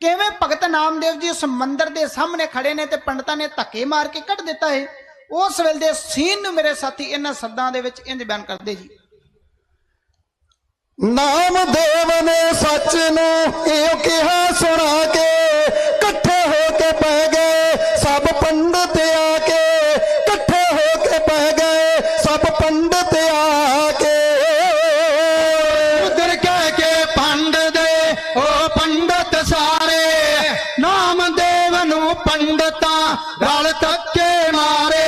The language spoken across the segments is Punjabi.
ਕਿਵੇਂ ਭਗਤ ਨਾਮਦੇਵ ਜੀ ਉਸ ਮੰਦਿਰ ਦੇ ਸਾਹਮਣੇ ਖੜੇ ਨੇ ਤੇ ਪੰਡਤਾਂ ਨੇ ਧੱਕੇ ਮਾਰ ਕੇ ਕੱਢ ਦਿੱਤਾ ਹੈ? ਉਸ ਵੇਲੇ ਦੇ ਸੀਨ ਨੂੰ ਮੇਰੇ ਸਾਥੀ ਇਹਨਾਂ ਸ਼ਬਦਾਂ ਦੇ ਵਿੱਚ ਇੰਜ ਬਿਆਨ ਕਰਦੇ ਜੀ। ਨਾਮਦੇਵ ਨੇ ਸੱਚ ਨੂੰ ਇਹੋ ਕਿਹਾ ਸੁਣਾ ਕੇ, ਇਕੱਠੇ ਹੋ ਕੇ ਪੈ ਗਏ ਸਭ ਪੰਡਤ ਆ। ਨਾਮਦੇਵ ਨੂੰ ਪੰਡਤਾਂ ਰਲ ਤੱਕੇ ਮਾਰੇ।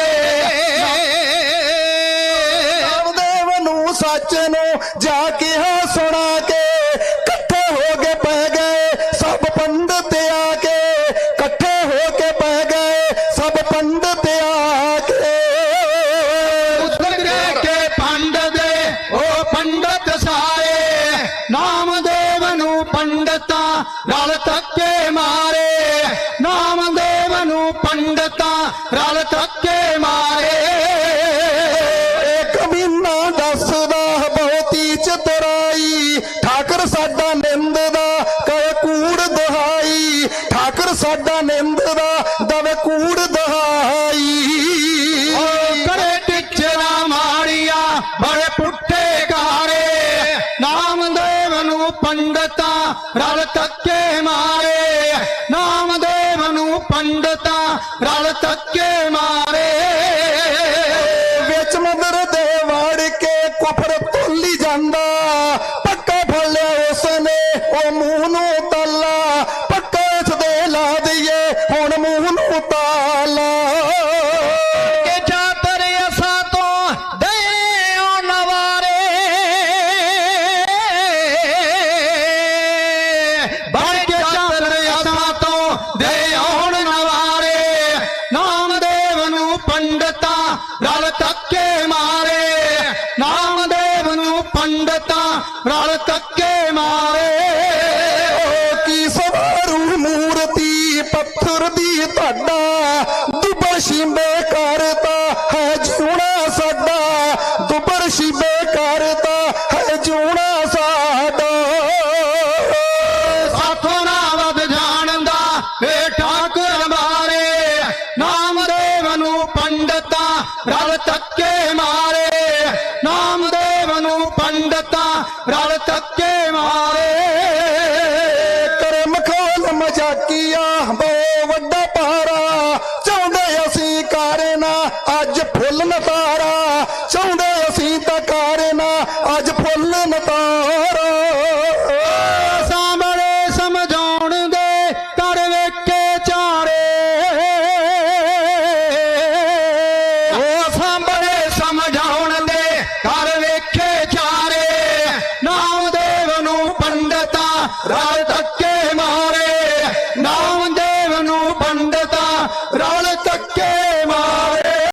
ਨਾਮਦੇਵ ਨੂੰ ਸੱਚ ਨੂੰ ਜਾ ਕਿਹਾ ਸੁਣਾ ਕੇ ਇਕੱਠੇ ਹੋ ਕੇ ਪੈ ਗਏ ਸਭ ਪੰਡਤ ਆ ਕੇ। ਇਕੱਠੇ ਹੋ ਕੇ ਪੈ ਗਏ ਸਭ ਪੰਡਤ ਆ ਕੇ। ਉਧਰ ਕਹਿ ਕੇ ਪੰਡ ਦੇ ਉਹ ਪੰਡਤ ਸਾਰੇ। ਨਾਮਦੇਵ ਨੂੰ ਪੰਡਤਾਂ ਰਲ ਤੱਕੇ ਮਾਰੇ। ਨੂੰ ਪੰਡਤਾਂ ਰਲ ਤੱਕੇ ਮਾਰੇ। ਇੱਕ ਮਹੀਨਾ ਦੱਸਦਾ ਬਹੁਤੀ ਚਤਰਾਈ। ਠਾਕਰ ਸਾਡਾ ਨਿੰਦ ਦਾ ਕਹੇ ਕੂੜ ਦਹਾਈ। ਠਾਕਰ ਸਾਡਾ ਨਿੰਦ ਦਾ ਦਵੇ ਕੂੜ ਦਹਾਈ। ਕਰੇ ਟਿਚਰਾ ਮਾਰੀਆ ਬੜੇ ਪੁੱਠੇ ਕਾਰੇ ਨਾਮਦੇਵ ਨੂੰ ਪੰਡਤਾਂ ਰਲ ਤੱਕੇ ਮਾਰੇ। ਨਾਮਦੇਵ ਨੂੰ ਪੰਡਤਾਂ ਰਲ ਤੱਕੇ ਮਾਰੇ। ਵਿੱਚ ਮੰਦਰ ਦੇ ਵੜ ਕੇ ਕੁਫਰ ਤੋਲੀ ਜਾਂਦਾ। ਪੱਕਾ ਫੜ ਲਿਆ ਉਸਨੇ, ਉਹ ਪੰਡਤਾਂ ਰਲ ਤੱਕੇ ਮਾਰੇ। ਨਾਮਦੇਵ ਨੂੰ ਪੰਡਤਾਂ ਰਲ ਤੱਕੇ ਮਾਰੇ। ਰਲ ਤੱਕੇ ਮਾਰੇ, ਨਾਮਦੇਵ ਨੂੰ ਪੰਡਤਾਂ ਰਲ ਤੱਕੇ ਮਾਰੇ। ਕਰਮ ਖੋਲ ਮਜ਼ਾਕੀਆ, ਬੋ ਵੱਡਾ ਪਾਰਾ ਚਾਹੁੰਦੇ ਅਸੀਂ ਕਾਰੇ ਨਾ ਅੱਜ ਫੁੱਲ ਨਤਾਰਾ। ਚਾਹੁੰਦੇ ਅਸੀਂ ਤਾਂ ਕਾਰੇ ਨਾ ਕਰ